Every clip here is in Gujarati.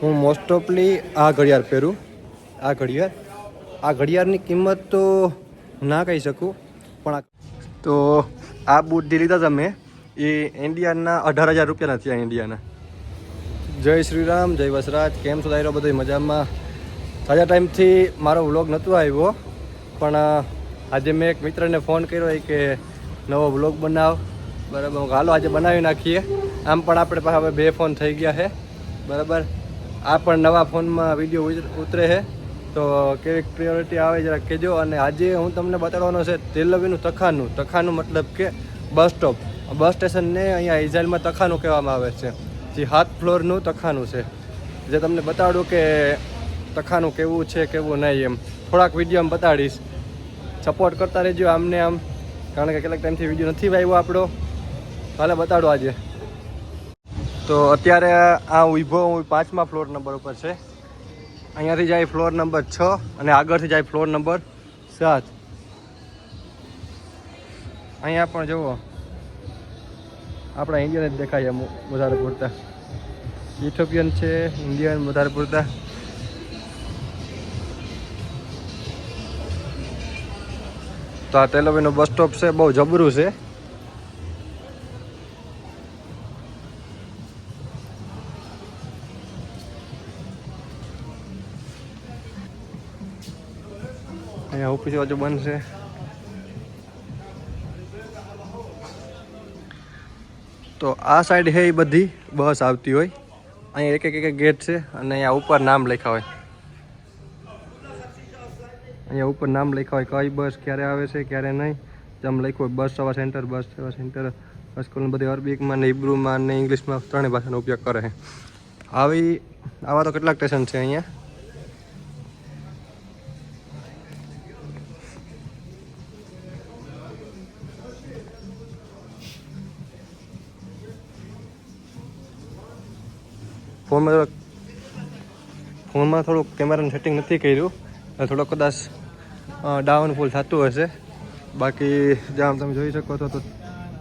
હું મોસ્ટ ઓફલી આ ઘડિયાળ પહેરું. આ ઘડિયાળ. આ ઘડિયાળની કિંમત તો ના કહી શકું, પણ તો આ બૂટ જે લીધા તમે એ ઇન્ડિયાના અઢાર હજાર રૂપિયાના થયા ઇન્ડિયાના. જય શ્રી રામ, જય વસરાજ, કેમ છો દાયરો બધો મજામાં? તાજા ટાઈમથી મારો વ્લોગ નહોતો આવ્યો, પણ આજે મેં એક મિત્રને ફોન કર્યો એ કે નવો વ્લોગ બનાવ. બરાબર હાલો આજે બનાવી નાખીએ. આમ પણ આપણે હવે બે ફોન થઈ ગયા છે બરાબર? આ પણ નવા ફોનમાં વીડિયો ઉતરે છે. તો કેવી પ્રિયોરિટી આવે જરા કહેજો. અને આજે હું તમને બતાડવાનો છે તેલવીનું તખાનું. તખાનું મતલબ કે બસ સ્ટોપ. બસ સ્ટેશનને અહીંયા ઇઝરાયલમાં તખાનું કહેવામાં આવે છે. જે હાથ ફ્લોરનું તખાનું છે. જે તમને બતાડું કે તખાનું કેવું છે, કેવું નહીં એમ. થોડાક વીડિયો બતાડીશ. સપોર્ટ કરતા રહેજો આમને આમ. કારણ કે કેટલાક ટાઈમથી વીડિયો નથી વાવ્યો આપણો. હાલે બતાડો આજે. તો અત્યારે આ ઊભો હું પાંચમા ફ્લોર નંબર ઉપર છે. અહીંયાથી જાય ફ્લોર નંબર છ અને આગળથી જાય ફ્લોર નંબર સાત. અહીંયા પણ જુઓ. આપણા ઇન્ડિયન જ દેખાય વધારે પૂરતા. ઇથોપિયન છે ઇન્ડિયન વધારે પૂરતા. તો આ તેલવીનું બસ સ્ટોપ છે, બહુ જબરું છે. અહીંયા ઓફિસ બાજુ બંધ છે. તો આ સાઈડ છે એ બધી બસ આવતી હોય. અહીંયા એક એક એક ગેટ છે અને અહીંયા ઉપર નામ લખ્યા હોય. અહીંયા ઉપર નામ લખ્યા હોય કઈ બસ ક્યારે આવે છે, ક્યારે નહીં. જેમ લખ્યું હોય બસ સેવા સેન્ટર બસ સેવા સેન્ટર સ્કૂલ બધી અરબીકમાં ને ઇબ્રુમાં ને ઇંગ્લિશમાં ત્રણેય ભાષાનો ઉપયોગ કરે છે. આવી આવા તો કેટલાક સ્ટેશન છે અહીંયા. ફોનમાં થોડોક ફોનમાં થોડુંક કેમેરાનું સેટિંગ નથી કર્યું. થોડોક કદાચ ડાઉનફોલ થતું હશે. બાકી જ્યાં તમે જોઈ શકો છો તો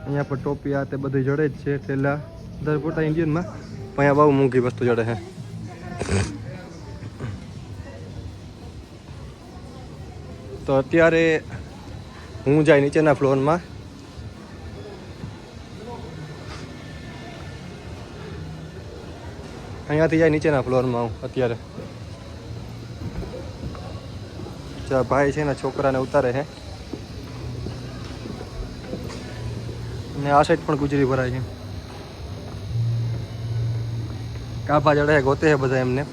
અહીંયા પર ટોપી આ તે બધું જડે જ છે. છેલ્લા દર પૂરતા ઇન્ડિયનમાં પણ અહીંયા બહુ મોંઘી વસ્તુ જડે છે. તો અત્યારે હું જાય નીચેના ફ્લોરમાં અહીંયાથી જાય નીચેના ફ્લોરમાં હું, અત્યારે. જ્યાં ભાઈ છે ને, છોકરાને ઉતારે છે. ને આ સાઈડ પણ ગુજરી ભરાય છે. કાપા જડે ગોતે છે બધા એમને.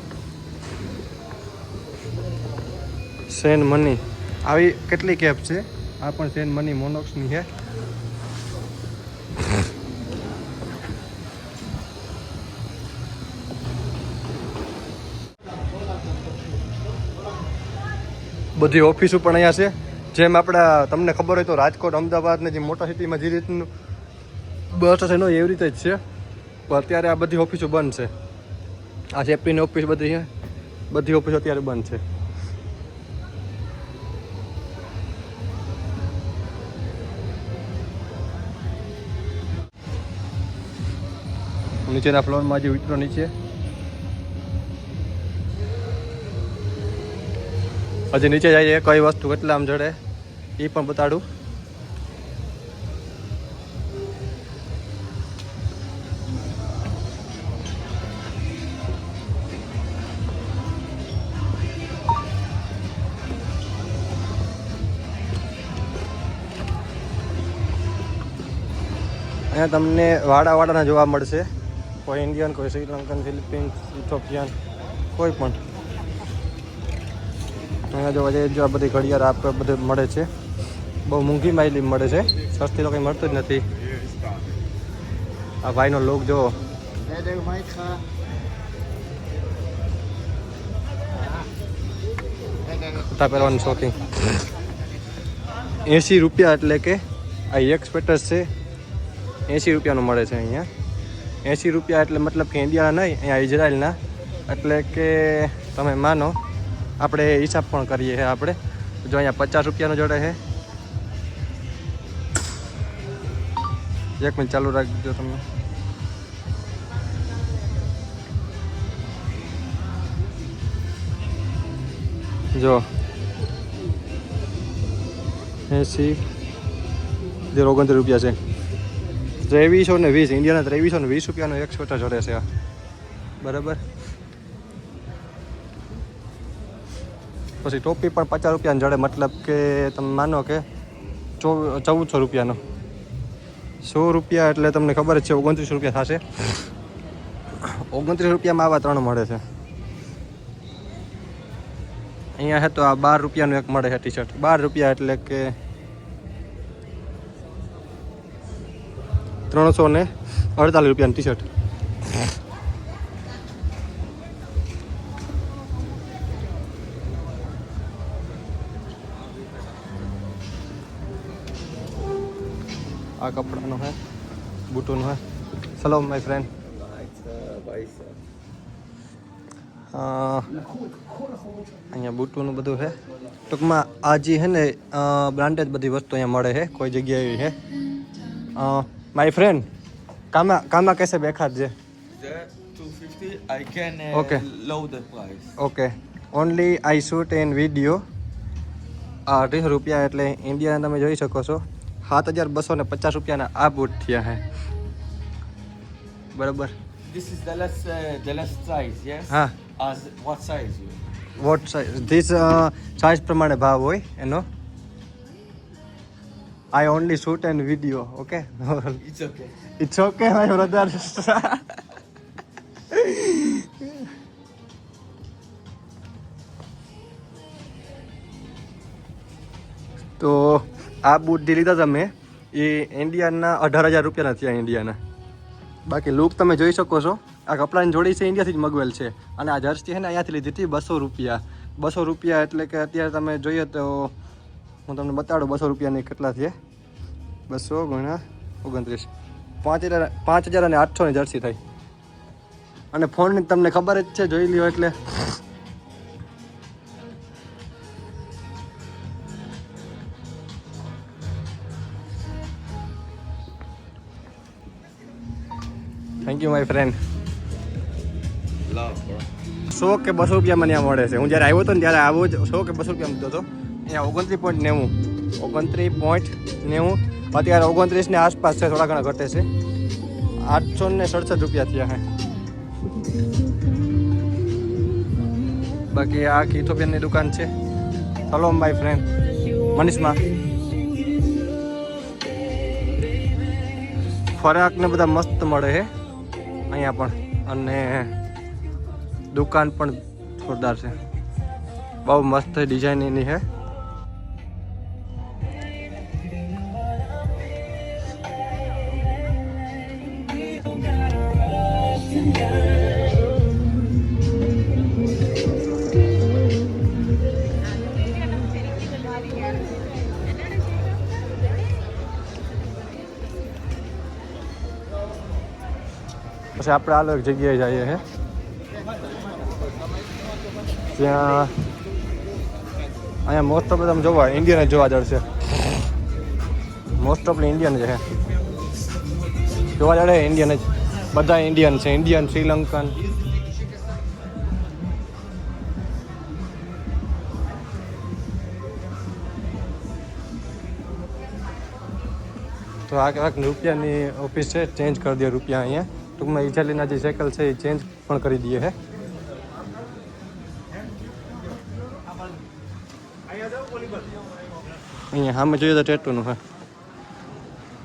સેન મની. આવી કેટલી કેબ છે? આ પણ સેન મની મોનોક્સની છે. બધી ઓફિસો પણ અહીંયા છે. જેમ આપણા તમને ખબર હોય તો રાજકોટ, અમદાવાદ ને જે મોટા સિટીમાં જે રીતનું બસ છે હોય એવી રીતે જ છે. પણ અત્યારે આ બધી ઓફિસો બંધ છે. આ સેફ્ટીની ઓફિસ બધી છે, બધી ઓફિસો અત્યારે બંધ છે. નીચેના ફ્લોરમાં જે ઉતરો નીચે. હજી નીચે જઈએ કઈ વસ્તુ કેટલા આમ જડે એ પણ બતાડું. અહીંયા તમને વાડા વાડાના જોવા મળશે. કોઈ ઇન્ડિયન કોઈ શ્રીલંકન ફિલિપિન્સ ઇથોપિયન કોઈ પણ. અહીંયા જોવા જઈએ જો આ બધી ઘડિયાળ આપણે બધે મળે છે. બહુ મોંઘી માયલી મળે છે. સસ્તી તો કંઈ મળતું જ નથી. આ ભાઈનો લોક જો કુર્તા પહેરવાનું શોખીન. એંસી રૂપિયા એટલે કે આ એક સ્વેટર્સ છે. એંસી રૂપિયાનું મળે છે અહીંયા. એંસી રૂપિયા એટલે મતલબ કે ઇન્ડિયાના નહીં, અહીંયા ઇઝરાયલના. એટલે કે તમે માનો આપણે હિસાબ પણ કરીએ છીએ આપણે. જો અહીંયા પચાસ રૂપિયાનો જોડે છે. એક મિનિટ ચાલુ રાખજો તમે. જો. એસી. જે ઓગણત્રીસ રૂપિયા છે. ત્રેવીસો ને વીસ, ઇન્ડિયાના ત્રેવીસો ને વીસ રૂપિયાનો એક સ્વેટર જોડે છે બરાબર? પછી ટોપી પણ પચાસ રૂપિયાની જડે, મતલબ કે તમે માનો કે ચો, ચૌદસો રૂપિયાનો. સો રૂપિયા એટલે તમને ખબર જ છે, ઓગણત્રીસ રૂપિયા થશે. ઓગણત્રીસ રૂપિયામાં આવા ત્રણ મળે છે. અહીંયા હે તો આ બાર રૂપિયાનું એક મળે છે ટી શર્ટ બાર રૂપિયા એટલે કે ત્રણસો ને અડતાલીસ રૂપિયાની ટી શર્ટ આ કપડાનો હે બૂટોનો હે. સલામ માય ફ્રેન્ડ અહીંયા બૂટોનું બધું છે ટૂંકમાં આજે છે ને બ્રાન્ડેડ બધી વસ્તુ અહીંયા મળે છે કોઈ જગ્યાએ છે માય ફ્રેન્ડ કામા કામા કેસે બેખાત છે? The 250, I can Okay. low the price. Okay only I shoot an video અઢીસો રૂપિયા એટલે ઇન્ડિયાના તમે જોઈ શકો છો. સાત હજાર બસો ને પચાસ રૂપિયાના આ બૂટ થયા છે બરાબર This is the last, uh, the last size, yes? હા As what size you? What size this size પ્રમાણે ભાવ હોય એનો I only shoot and video okay It's okay. It's okay my brother આ બૂટ જે લીધા તમે, એ ઇન્ડિયાના અઢાર હજાર રૂપિયાના થયા ઇન્ડિયાના. બાકી લુક તમે જોઈ શકો છો. આ કપડાની જોડી છે, ઇન્ડિયાથી જ મગવેલ છે. અને આ જર્સી છે ને, અહીંયાથી લીધી હતી બસો રૂપિયા. બસો રૂપિયા એટલે કે અત્યારે તમે જોઈએ તો હું તમને બતાડું બસો રૂપિયાની કેટલા થયા. બસો ગુણ્યા ઓગણત્રીસ. પાંચ હજાર પાંચ હજાર અને આઠસોની જર્સી થઈ. અને ફોનની તમને ખબર જ છે, જોઈ લ્યો એટલે. થેન્ક યુ માય ફ્રેન્ડ સો કે બસો રૂપિયા ત્યાં મળે છે. હું જ્યારે આવ્યો હતો ને ત્યારે આવો જ સો કે બસો રૂપિયા મૂકતો હતો. અહીંયા ઓગણત્રીસ પોઈન્ટ નેવું. ઓગણત્રીસ પોઈન્ટ નેવું. અત્યારે ઓગણત્રીસની આસપાસ છે થોડા ઘણા ઘટે છે. આઠસો ને સડસઠ રૂપિયા થયા હે. બાકી આ કીથોપિયનની દુકાન છે. હલો માય ફ્રેન્ડ મનીષમાં. ફરાકને બધા મસ્ત મળે છે અહીંયા પણ અને દુકાન પણ જોરદાર છે. બહુ મસ્ત ડિઝાઇન એની છે. પછી આપણે અલગ જગ્યાએ જઈએ છે ત્યાં અહીંયા મોસ્ટ ઓફ તમે જોવા ઇન્ડિયન જ જોવા જડશે મોસ્ટ ઓફ ઇન્ડિયન જ છે જોવા જડે ઇન્ડિયન જ. બધા ઇન્ડિયન છે. ઇન્ડિયન શ્રીલંકન તો આ કાંક રૂપિયાની ઓફિસ છે. ચેન્જ કરી દે રૂપિયા અહીંયા. ટૂંકમાં ઇટાલીના જે સાયકલ છે એ ચેન્જ પણ કરી દઈએ હે. અહીંયા સામે જોઈએ તો ટેટુનું હા.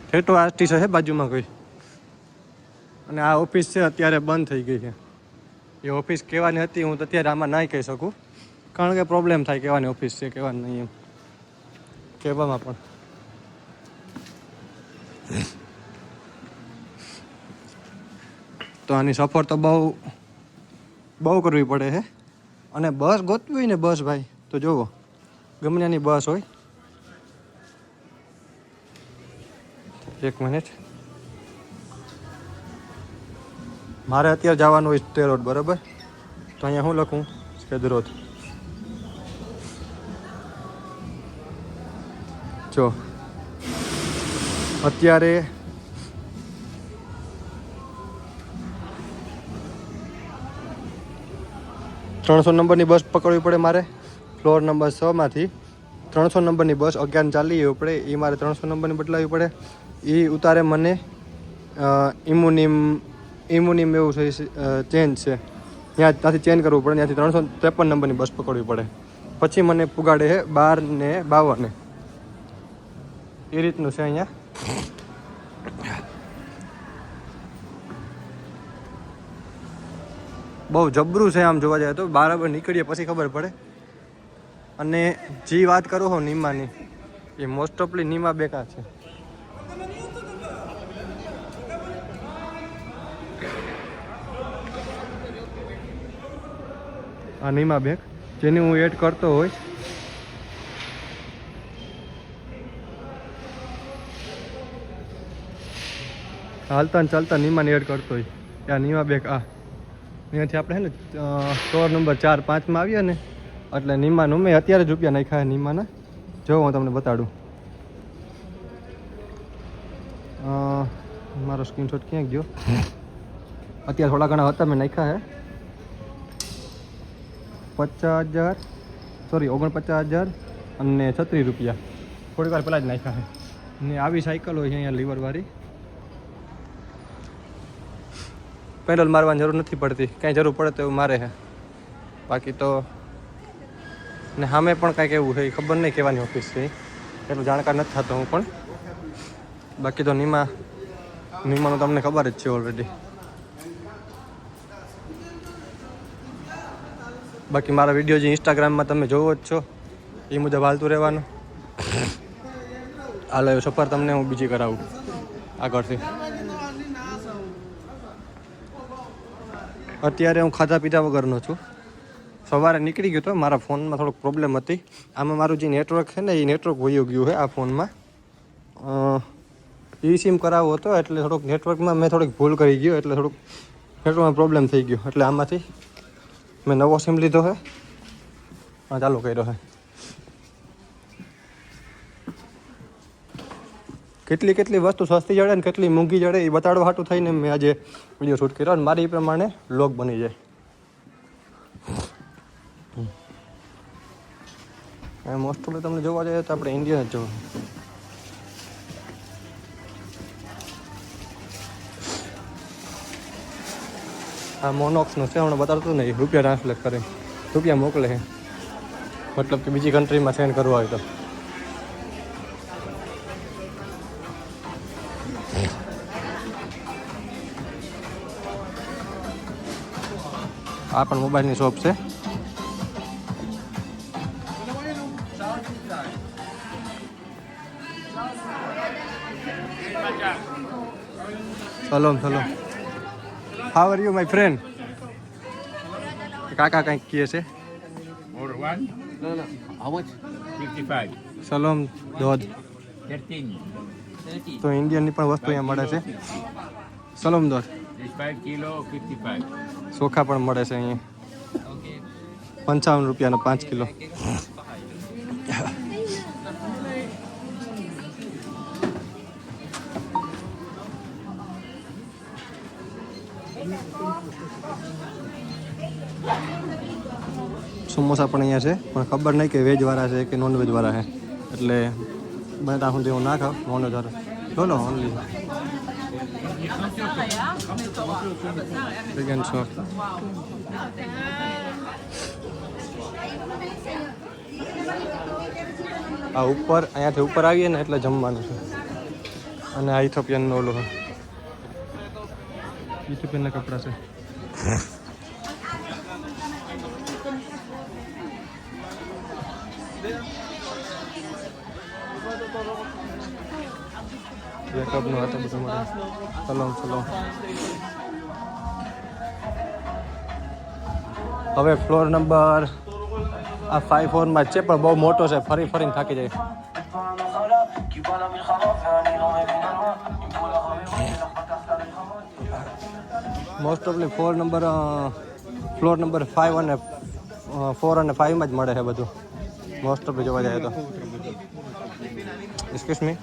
ટેટુ આર્ટિસ્ટ છે બાજુમાં કોઈ. અને આ ઓફિસ છે અત્યારે બંધ થઈ ગઈ છે. એ ઓફિસ કહેવાની હતી, હું તો અત્યારે આમાં ના કહી શકું. કારણ કે પ્રોબ્લેમ થાય કહેવાની ઓફિસ છે, કહેવાની નહીં એમ. કહેવામાં પણ. તો આની સફર તો બહુ બહુ કરવી પડે છે અને બસ ગોતવી હોય ને બસ ભાઈ, તો જુઓ ગમે બસ હોય. એક મિનિટ. મારે અત્યારે જવાનું હોય તે રોડ, બરાબર? તો અહીંયા હું લખું? સ્ટેદ રોડ. જો. અત્યારે ત્રણસો નંબરની બસ પકડવી પડે મારે. ફ્લોર નંબર છમાંથી ત્રણસો નંબરની બસ અગિયાર ચાલી એવી પડે. એ મારે ત્રણસો નંબરની બદલાવી પડે. એ ઉતારે મને ઇમ્યુનિમ ઇમ્યુનિમ એવું છે ચેન્જ છે. ત્યાં ત્યાંથી ચેન્જ કરવું પડે, ત્યાંથી ત્રણસો ત્રેપન નંબરની બસ પકડવી પડે. પછી મને પુગાડે છે બાર ને બાવને. એ રીતનું છે અહીંયા. બહુ જબરું છે આમ જોવા જાય તો. બરાબર નીકળીએ, પછી ખબર પડે. અને જે વાત કરું હો નીમાની એ મોસ્ટ ઓફલી નીમા બેકાર છે. આ નીમા બેગ જેની હું એડ કરતો હોય. હાલતા ચાલતા નીમાને એડ કરતો હોય. આ નીમા બેગ આ. અહીંયાથી આપણે છે ને સ્ટોર નંબર ચાર પાંચમાં આવીએ ને, એટલે નીમાનું મેં અત્યારે જ રૂપિયા નાખ્યા છે નીમાના. જો હું તમને બતાડું. મારો સ્ક્રીનશોટ ક્યાં ગયો? અત્યારે થોડા ઘણા હતા, મેં નાખ્યા હે પચાસ હજાર સોરી ઓગણપચાસ હજાર અને છત્રીસ રૂપિયા. થોડીક વાર પહેલાં જ નાખ્યા છે. ને આવી સાયકલ હોય છે અહીંયા લીવરવાળી પેડલ મારવાની જરૂર નથી પડતી. કાંઈ જરૂર પડે તો એવું મારે છે બાકી તો ને સામે પણ કાંઈક એવું છે ખબર નહીં કહેવાની ઓફિસ છે. એટલું જાણકાર નથી થતો હું પણ. બાકી તો નીમા, નીમાનું તમને ખબર જ છે ઓલરેડી બાકી મારા વીડિયો જે ઇન્સ્ટાગ્રામમાં તમે જોવો જ છો, એ મુજબ હાલતું રહેવાનું. હાલો એવો સફર તમને હું બીજી કરાવું. આગળથી. અત્યારે હું ખાધા પીધા વગરનો છું. સવારે નીકળી ગયો તો મારા ફોનમાં થોડોક પ્રોબ્લેમ હતી. આમાં મારું જે નેટવર્ક છે ને, એ નેટવર્ક વયું ગયું છે આ ફોનમાં. ઈ સિમ કરાવવો હતો એટલે થોડુંક નેટવર્કમાં મેં થોડીક ભૂલ કરી ગયો એટલે થોડુંક નેટવર્કમાં પ્રોબ્લેમ થઈ ગયો. એટલે આમાંથી મેં નવો સિમ લીધો છે. ચાલુ કર્યો છે. કેટલી કેટલી વસ્તુ સસ્તી જડે ને કેટલી મૂંઘી જડે, એ બતાડવા હાટું થઈને મેં આજે વીડિયો શૂટ કર્યો અને મારી એ પ્રમાણે લોગ બની જાય. મોસ્ટ ઓફ તમને જોવા જઈએ તો આપણે ઇન્ડિયન જ જોવું. આ મોનોક્સનું છે, હમણાં બતાડતું નહીં, રૂપિયા ટ્રાન્સલેટ કરે રૂપિયા મોકલે મતલબ કે બીજી કન્ટ્રીમાં સેન્ડ કરવા હોય તો. આ પણ મોબાઈલની શોપ છે. Shalom shalom. How are you my friend કાકા કંઈક કહે છે? સલોમ ધોધ તો ઇન્ડિયનની પણ વસ્તુ અહીંયા મળે છે. સલોમ ધોધ 55 કિલો 55 ચોખા પણ મળે છે અહીંયા પંચાવન રૂપિયાનો પાંચ કિલો સમોસા પણ અહીંયા છે પણ ખબર નહીં કે વેજવાળા છે કે નોન વેજવાળા છે એટલે બને ત્યાં સુધી હું ના ખાવ નોન વેજ વાળા લો ઓનલી વેગન શોપ આ ઉપર અહીંયાથી ઉપર આવીએ ને એટલે જમવાનું છે. અને આ ઇથોપિયનનો ઓલો ઇથોપિયનના કપડાં છે. બેકઅપનું આ તો બધું મળે સલોમ સલોમ હવે ફ્લોર નંબર આ ફાઈવ ફોરમાં છે, પણ બહુ મોટો છે, ફરી, ફરીને થાકી જાય. મોસ્ટ ઓફલી four number floor number five અને ફોર અને ફાઈવમાં જ મળે છે બધું. મોસ્ટ ઓફલી જોવા જાય તો. એક્સક્યુઝ મી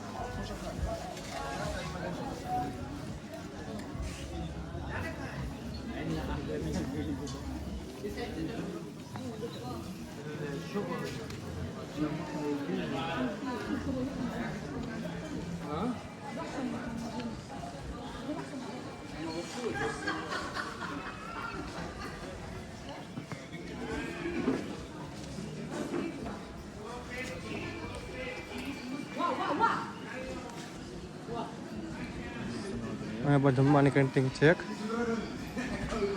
અહીંયા પર જમવાની કેન્ટીન છે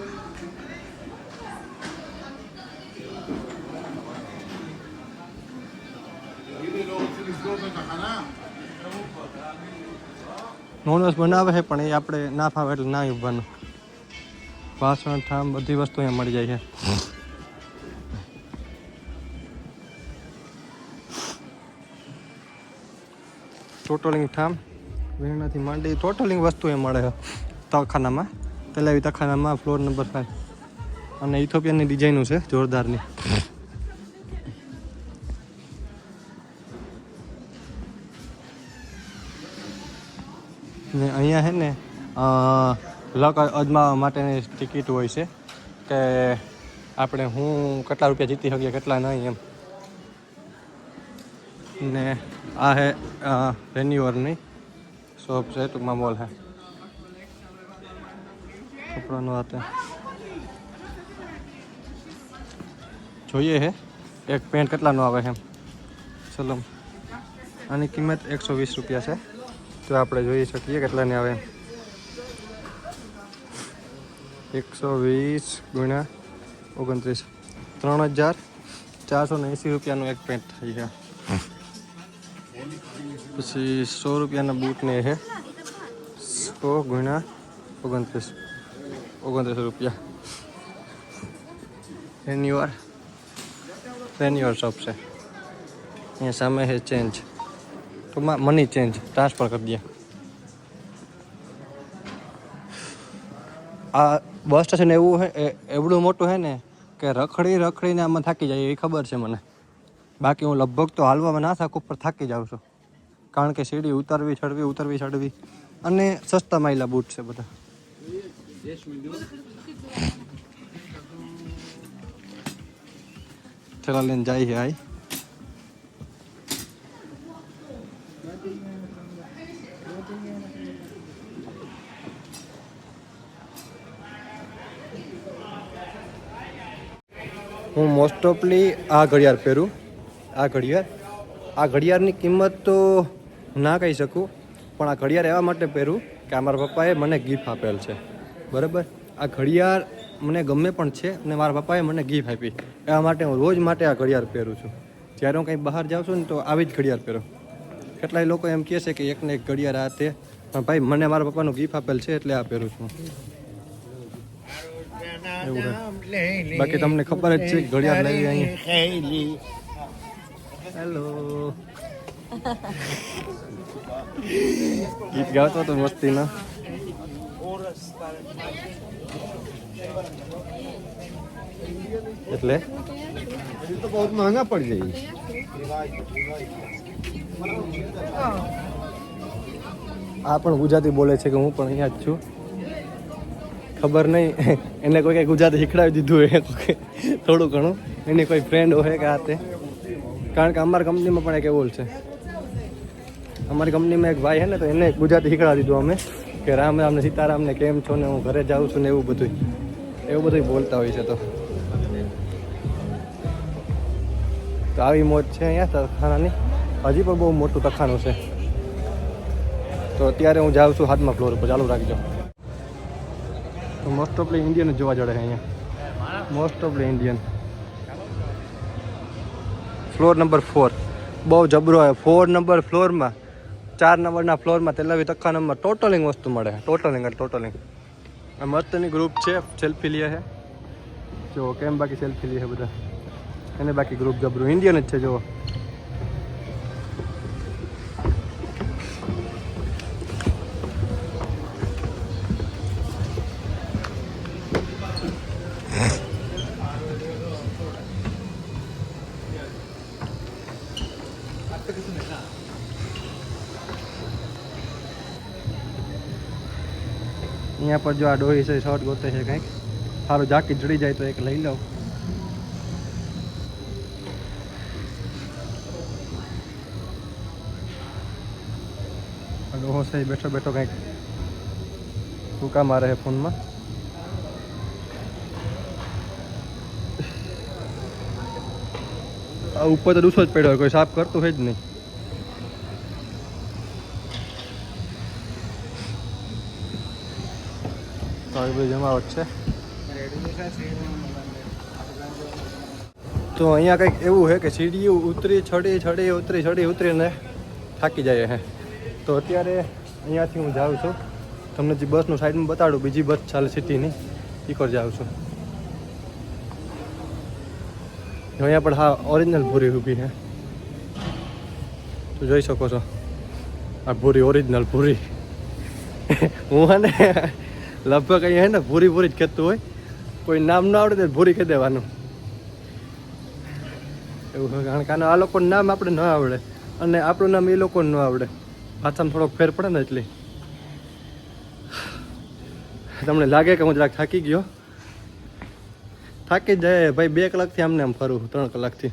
નોનવેજ બનાવે છે, પણ એ આપણે ના ફાવે એટલે ના ઉભવાનું વાસણ ઠામ બધી વસ્તુ અહીંયા મળી જાય છે. ટોટલિંગ ઠામ વીણાથી માંડી ટોટલિંગ વસ્તુ એ મળે છે. તખાનામાં તેલાવી તખાનામાં ફ્લોર નંબર ફાઈવ અને ઇથોપિયનની ડિઝાઇનું છે, જોરદારની. ને અહીંયા છે ને લક અજમાવવા માટેની ટિકિટ હોય છે કે આપણે હું કેટલા રૂપિયા જીતી શકીએ, કેટલા નહીં એમ. ને આ હે રેન્યુઅરની શોપ છે, ટૂંકમાં મોલ હે. હાથે જોઈએ હે. એક પેન્ટ કેટલાનો આવે છે ચલો. આની કિંમત એકસો વીસ રૂપિયા છે. તો આપણે જોઈ શકીએ કેટલાની આવે એકસો વીસ ગુણ્યા ઓગણત્રીસ. ત્રણ હજાર ચારસો ને એંસી રૂપિયાનું એક પેન્ટ થઈ છે. પછી સો રૂપિયાના બૂટને છે સો ગુણ્યા ઓગણત્રીસ. ઓગણત્રીસ રૂપિયા. રેન્યુઅર રેન્યુઅર શોપ છે. અહીંયા સામે છે ચેન્જ ટૂંકમાં મની ચેન્જ ટ્રાન્સફર કરી દે. આ બસ સ્ટેશન એવું છે એવડું મોટું છે ને કે રખડી રખડીને આમાં થાકી જાય એવી ખબર છે મને. બાકી હું લગભગ તો હાલવામાં ના થાક ઉપર થાકી જાઉં છું. કારણ કે સીડી ઉતરવી, ચડવી ઉતરવી, ચડવી. અને સસ્તા માયલા બૂટ છે બધા. ચલા લઈને જાય છે આઈ હું મોસ્ટ ઓફલી આ ઘડિયાળ પહેરું. આ ઘડિયાળ? આ ઘડિયાળની કિંમત તો હું ના કહી શકું પણ આ ઘડિયાળ એવા માટે પહેરું કે આ મારા પપ્પાએ મને ગિફ્ટ આપેલ છે. બરાબર? આ ઘડિયાળ મને ગમે પણ છે અને મારા પપ્પાએ મને ગિફ્ટ આપી. એના માટે હું રોજ માટે આ ઘડિયાળ પહેરું છું. જ્યારે હું કંઈ બહાર જાઉં છું ને તો આવી જ ઘડિયાળ પહેરો. કેટલાય લોકો એમ કહે છે કે એકને એક ઘડિયાળ આ તે. પણ ભાઈ, મને મારા પપ્પાનું ગિફ્ટ આપેલ છે એટલે આ પહેરું છું. એવું બાકી તમને ખબર જ છે ઘડિયાળ લઈ અહીં હેલો ગીત ગાતો હતો મસ્તીના. એટલે? તો બહુ મહંગા પડી જાય. આ પણ ગુજરાતી બોલે છે કે હું પણ અહીંયા જ છું. ખબર નહીં. એને કોઈ કંઈ ગુજરાતી શીખડાવી દીધું એ થોડું ઘણું. એની કોઈ ફ્રેન્ડ હોય કે આ તે. કારણ કે અમારી કંપનીમાં પણ એક એવું છે અમારી કંપનીમાં એક ભાઈ છે ને તો એને ગુજરાતી શીખડાવી દીધું અમે. કે રામ રામ ને સીતારામ ને કેમ છો ને હું ઘરે જાઉં છું ને એવું બધું એવું બધું બોલતા હોય છે તો. આવી મોજ છે અહીંયા તખાનાની હજી પણ બહુ મોટું તખાનું છે. તો અત્યારે હું જાઉં છું હાથમાં ફ્લોર ઉપર. ચાલુ રાખજો. તો મોસ્ટ ઓફલી ઇન્ડિયન જ જોવા જડે અહીંયા. મોસ્ટ ઓફલી ઇન્ડિયન ફ્લોર નંબર ફોર બહુ જબરો હોય ફોર નંબર ફ્લોરમાં ચાર નંબરના ફ્લોરમાં તેલાવી તખા નંબર ટોટલિંગ વસ્તુ મળે. ટોટલિંગ ટોટલિંગ આ મસ્તની ગ્રુપ છે સેલ્ફી લે છે. જો કેમ બાકી સેલ્ફી લે છે બધા? એને બાકી ગ્રુપ જબરું. ઇન્ડિયન જ છે જો ઉપર જો આ ડોહી છે શર્ટ ગોતે છે કંઈક. સારું જાકી જડી જાય તો એક લઈ લઉં. ડોહો છે બેઠો બેઠો કંઈક ટૂંકા મારે છે ફોનમાં ઉપર તો ડૂસો જ પડ્યો હોય, કોઈ સાફ કરતું હોય જ નહીં. તો બધી જમાવટ છે. તો અહીંયા કંઈક એવું છે કે સીડીઓ ઉતરી ચડી ચડી ઉતરી ચડી ઉતરીને થાકી જાય છે. તો અત્યારે અહીંયાથી હું જાઉં છું. તમને જે બસનું સાઈડમાં બતાડું, બીજી બસ ચાલે સિટીની એ પર જાઉં છું. અહીંયા પણ હા ઓરિજિનલ ભૂરી ઊભી છે. તો જોઈ શકો છો, આ ભૂરી ઓરિજિનલ ભૂરી. હું હે ને લગભગ અહીંયા હે ને ભૂરી ભૂરી જ કહેતું હોય. કોઈ નામ ના આવડે તો ભૂરી કહી દેવાનું. એવું હોય કારણ કે આ લોકોનું નામ આપણે ન આવડે. અને આપણું નામ એ લોકોને ન આવડે. ભાષામાં થોડોક ફેર પડે ને એટલે. તમને લાગે કે હું જરાક થાકી ગયો? થાકી જાય. ભાઈ, બે કલાકથી આમને આમ ફરું ત્રણ કલાકથી.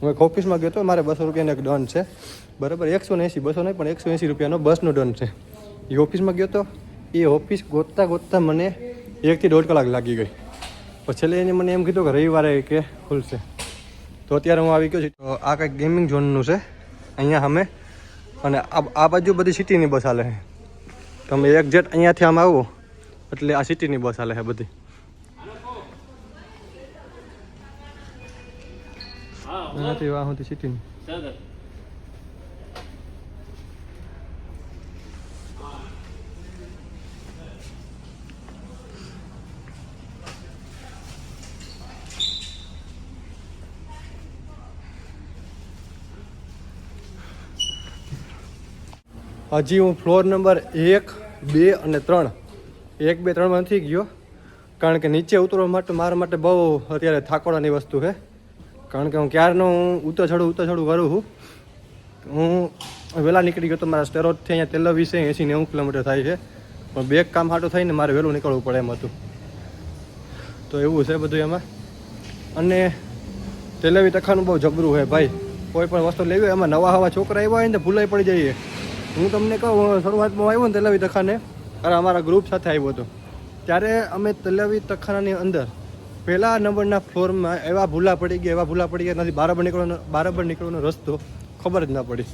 હું એક ઓફિસમાં ગયો તો મારે બસો રૂપિયાનો એક ડોન છે. બરાબર, એકસો ને એંસી, બસો નહીં, પણ એકસો એંસી રૂપિયાનો બસનો ડોન છે. એ ઓફિસમાં ગયો તો એ ઓફિસ ગોતતા ગોતતા મને એકથી દોઢ કલાક લાગી ગઈ. પછી એને મને એમ કીધું કે રવિવારે કે ખુલશે. તો અત્યારે હું આવી ગયો છું. તો આ કંઈક ગેમિંગ ઝોનનું છે. અહીંયા અમે અને આ આ બાજુ બધી સિટીની બસ હાલે છે. તમે એક જેટ અહીંયાથી આમ આવો એટલે આ સિટીની બસ હાલે છે બધી. અહીંયાથી વાહ સુધી સિટીની હજી હું ફ્લોર નંબર એક, બે અને ત્રણ. એક, બે ત્રણમાં નથી ગયો. કારણ કે નીચે ઉતરવા માટે મારા માટે બહુ અત્યારે થાકોડાની વસ્તુ છે. કારણ કે હું ક્યારનો હું ઉતર ચડું ઉતર ચડું કરું છું. હું વહેલા નીકળી ગયો તો મારા સ્ટેરોડથી અહીંયા તેલ વીસે એંસી, નેવું કિલોમીટર થાય છે. પણ બે કામ હાટું થઈને મારે વહેલું નીકળવું પડે એમ હતું. તો એવું છે બધું એમાં. અને તેલવી તખાનું બહુ જબરું છે ભાઈ. કોઈ પણ વસ્તુ લેવી એમાં નવા હવા છોકરા એવા હોય ને ભૂલાઈ પડી જઈએ. હું તમને કહું શરૂઆતમાં આવ્યો ને તલાવી તખાને અરે અમારા ગ્રુપ સાથે આવ્યો હતો. ત્યારે અમે તલાવી તખાનાની અંદર પહેલા નંબરના ફ્લોરમાં એવા ભૂલા પડી ગયા, એવા ભૂલા પડી ગયા નથી બરાબર નીકળવાનો બરાબર નીકળવાનો રસ્તો ખબર જ ના પડી.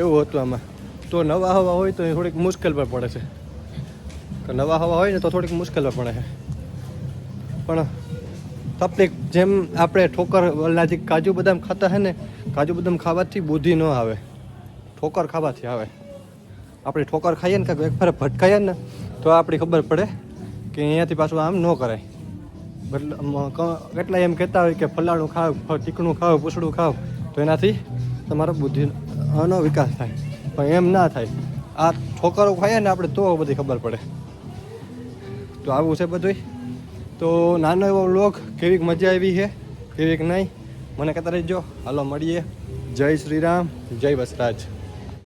એવું હતું આમાં. તો નવા હવા હોય તો એ થોડીક મુશ્કેલ પણ પડે છે. નવા હવા હોય ને તો થોડીક મુશ્કેલ પડે છે. પણ તકલીફ જેમ આપણે ઠોકર ઓલા કાજુ બદામ ખાતા હે ને, કાજુ બદામ ખાવાથી બુદ્ધિ ન આવે. ઠોકર ખાવાથી આવે. આપણે ઠોકર ખાઈએ ને કાંઈક એક ફરે ભટકાઈએ ને, તો આપણી ખબર પડે કે અહીંયાથી પાછું આમ ન કરાય. એટલે મ- ક- કેટલાય એમ કહેતા હોય કે ફલાણું ખાવ ચીકણું ખાવ, પૂછડું ખાવ, તો એનાથી તમારો બુદ્ધિનો વિકાસ થાય. પણ એમ ના થાય. આ ઠોકરો ખાઈએ ને આપણે તો બધી ખબર પડે. તો આવું છે બધું તો નાનો એવો વ્લોગ કેવીક મજા આવી છે, કેવીક નહીં? મને કહેતા રહેજો. હાલો, મળીએ. જય શ્રીરામ જય વસરાજ.